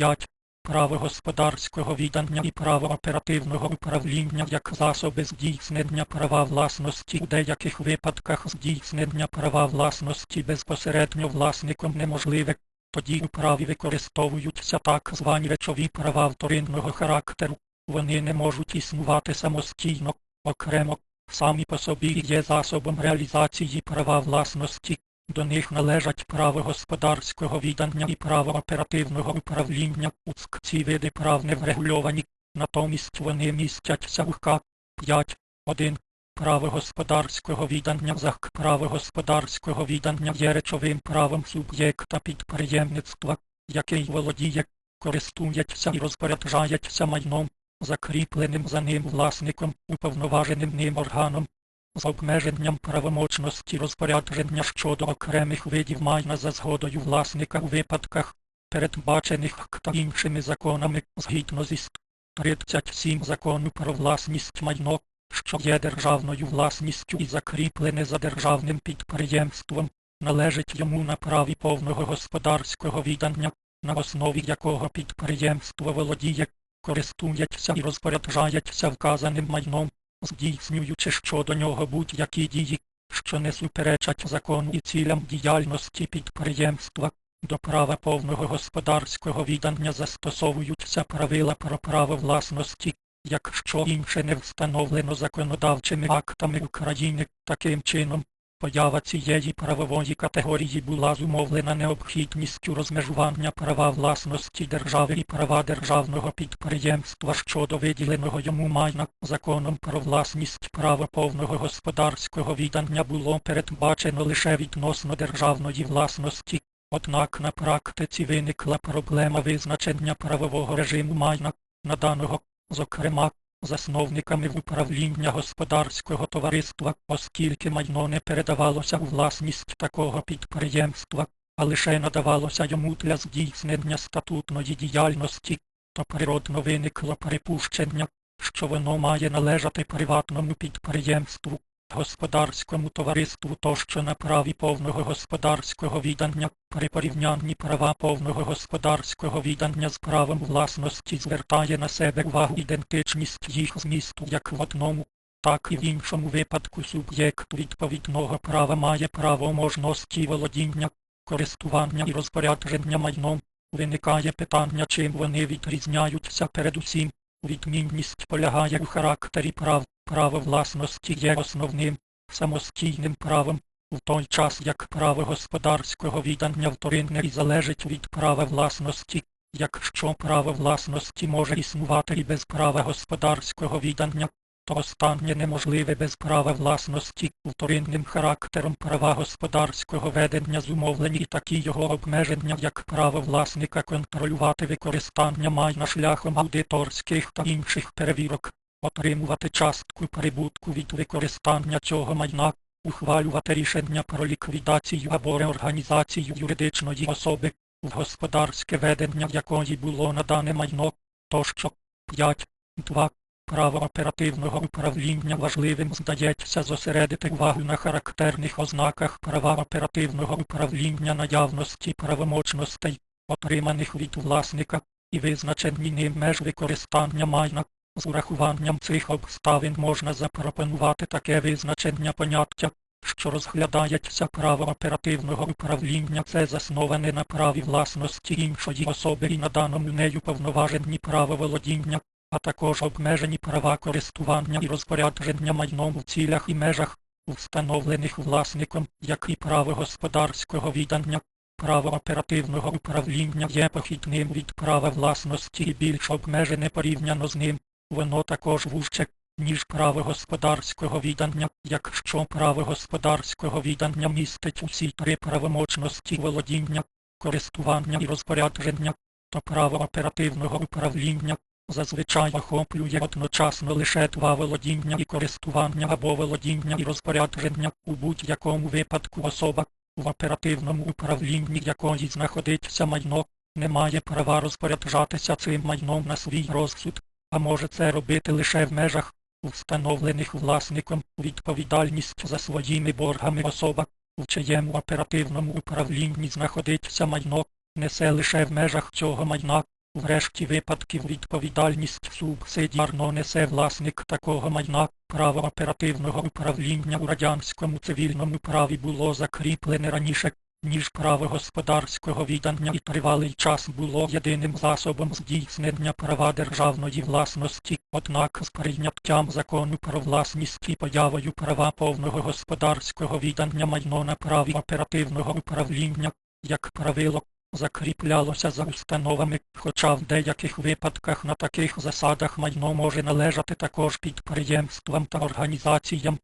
5. Право господарського віддання і право оперативного управління як засоби здійснення права власності у деяких випадках здійснення права власності безпосередньо власником неможливе. Тоді у праві використовуються так звані речові права вторинного характеру. Вони не можуть існувати самостійно, окремо, самі по собі є засобом реалізації права власності. До них належать право господарського віддання і право оперативного управління. Уцк ці види прав не врегульовані, натомість вони містяться у К 5. 1. Право господарського віддання ЗАК Право господарського віддання є речовим правом суб'єкта підприємництва, який володіє, користується і розпоряджається майном, закріпленим за ним власником, уповноваженим ним органом, з обмеженням правомочності розпорядження щодо окремих видів майна за згодою власника у випадках, передбачених та іншими законами згідно зі ст. 37 закону про власність майно, що є державною власністю і закріплене за державним підприємством, належить йому на праві повного господарського віддання, на основі якого підприємство володіє, користується і розпоряджається вказаним майном, здійснюючи щодо нього будь-які дії, що не суперечать закону і цілям діяльності підприємства. До права повного господарського віддання застосовуються правила про право власності, якщо інше не встановлено законодавчими актами України. Таким чином, поява цієї правової категорії була зумовлена необхідністю розмежування права власності держави і права державного підприємства щодо виділеного йому майна законом про власність право повного господарського віддання було передбачено лише відносно державної власності. Однак на практиці виникла проблема визначення правового режиму майна, наданого, зокрема, засновниками в управління господарського товариства, оскільки майно не передавалося у власність такого підприємства, а лише надавалося йому для здійснення статутної діяльності, то природно виникло припущення, що воно має належати приватному підприємству, господарському товариству тощо на праві повного господарського віддання при порівнянні права повного господарського віддання з правом власності звертає на себе увагу ідентичність їх змісту як в одному, так і в іншому випадку суб'єкт відповідного права має право можності володіння, користування і розпорядження майном. Виникає питання, чим вони відрізняються передусім. Відмінність полягає у характері прав. Право власності є основним, самостійним правом, в той час як право господарського віддання вторинне і залежить від права власності, якщо право власності може існувати і без права господарського віддання, то останнє неможливе без права власності, вторинним характером права господарського ведення зумовлені такі його обмеження, як право власника контролювати використання майна шляхом аудиторських та інших перевірок отримувати частку прибутку від використання цього майна, ухвалювати рішення про ліквідацію або реорганізацію юридичної особи, в господарське ведення якої було надане майно, тощо 5. 2. Право оперативного управління важливим здається зосередити увагу на характерних ознаках права оперативного управління наявності правомочностей, отриманих від власника, і визначенні ним меж використання майна, з урахуванням цих обставин можна запропонувати таке визначення поняття, що розглядається право оперативного управління, це засноване на праві власності іншої особи і на даному нею повноваженні право володіння, а також обмежені права користування і розпорядження майном в цілях і межах, встановлених власником, як і право господарського віддання. Право оперативного управління є похідним від права власності і більш обмежене порівняно з ним. Воно також вужче, ніж право господарського віддання, якщо право господарського віддання містить усі три правомочності володіння, користування і розпорядження, то право оперативного управління зазвичай охоплює одночасно лише два володіння і користування або володіння і розпорядження у будь-якому випадку особа, в оперативному управлінні якої знаходиться майно, не має права розпоряджатися цим майном на свій розсуд а може це робити лише в межах, встановлених власником відповідальність за своїми боргами особа, в чиєму оперативному управлінні знаходиться майно, несе лише в межах цього майна, В решті випадків відповідальність субсидіарно несе власник такого майна. Право оперативного управління у радянському цивільному праві було закріплене раніше, ніж право господарського віддання і тривалий час було єдиним засобом здійснення права державної власності. Однак з прийняттям закону про власність і появою права повного господарського віддання майно на праві оперативного управління, як правило, закріплялося за установами, хоча в деяких випадках на таких засадах майно може належати також підприємствам та організаціям.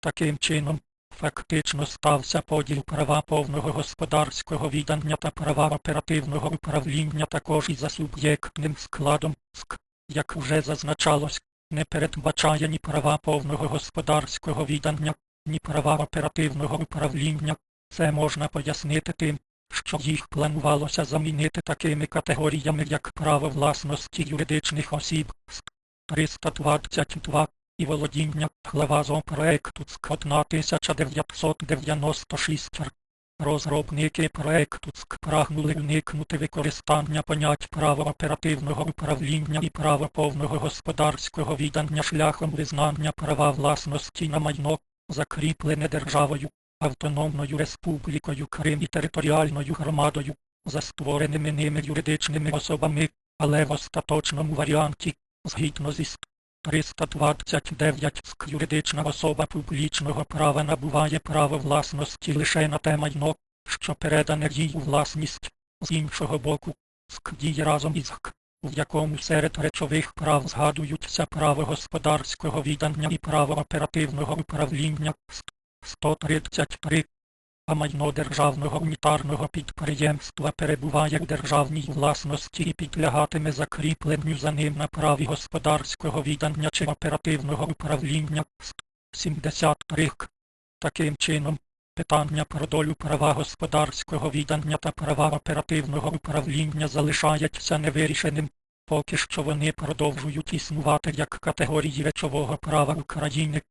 Таким чином, фактично стався поділ права повного господарського віддання та права оперативного управління також і за суб'єктним складом СК, як вже зазначалось, не передбачає ні права повного господарського віддання, ні права оперативного управління. Це можна пояснити тим, що їх планувалося замінити такими категоріями, як право власності юридичних осіб СК 322 і володіння глава зоопроекту СК 1996. Розробники проекту СК прагнули уникнути використання понять право оперативного управління і право повного господарського віддання шляхом визнання права власності на майно, закріплене державою, Автономною Республікою Крим і територіальною громадою, за створеними ними юридичними особами, але в остаточному варіанті, згідно зі 329 СК юридична особа публічного права набуває право власності лише на те майно, що передане їй у власність, з іншого боку, СК діє разом із ГК, в якому серед речових прав згадуються право господарського віддання і право оперативного управління. 133. А майно державного унітарного підприємства перебуває у державній власності і підлягатиме закріпленню за ним на праві господарського віддання чи оперативного управління. 73. Таким чином, питання про долю права господарського віддання та права оперативного управління залишається невирішеним, поки що вони продовжують існувати як категорії речового права України.